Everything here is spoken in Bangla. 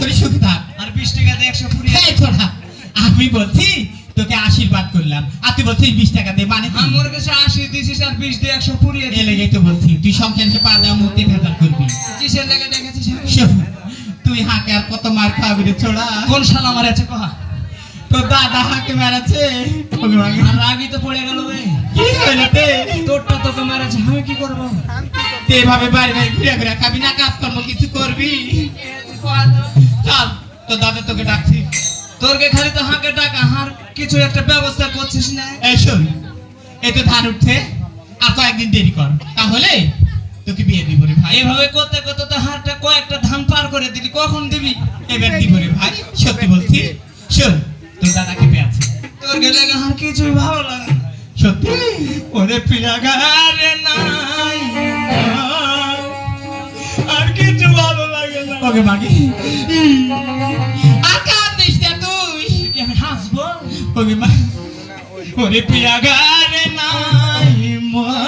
করে সুখে থাক। আর বিশ টাকা একশো পুরি এই আমি বলছি তোকে আশীর্বাদ করলাম। আর তুই বলছিস বিশ টাকা দে মানে আমার কাছে আশি দিছিস আর বিশ দিয়ে একশো এ লেগেই তো বলছি তুই সংখ্যানকে পা দেওয়া মুক্তি ভেজাল করবি। কিসের লেগে দেখেছিস তুই হাঁকে আর কত মার খাবি রে ছোড়া। কোন শালা আমার আছে কহা? তোর দাদা হাঁকে মেরেছে। আর রাগই তো পড়ে গেল রে। কি হইল তোরটা তোকে মেরেছে আমি কি করব? তুই এভাবে বাড়ি বাড়ি ঘুরে ঘুরে খাবি না কাজকর্ম কিছু করবি? চল তোর দাদা তোকে ডাকছি। তোরকে খালি তো হাঁকে টাকা হার কিছু একটা ব্যবস্থা করছিস না? এই শোন এই তো ধান উঠছে আর কয়েকদিন দেরি কর। তাহলে তোকে বিয়ে দিব রে ভাই। এইভাবে করতে করতে তো হারটা কয়েকটা ধান পার করে দিলি কখন দিবি? এবার দিব রে ভাই সত্যি বলছি। শোন তোর দাদাকে পেয়েছে? তোর গেলে হার কিছুই ভালো লাগে সত্যি? ওরে পিলাগারে নাই আমাকে মাগি। আর কাঁদিস না তুই। আমি হাসবো? ওকে মা ওরে পিয়া গারে নাই মা।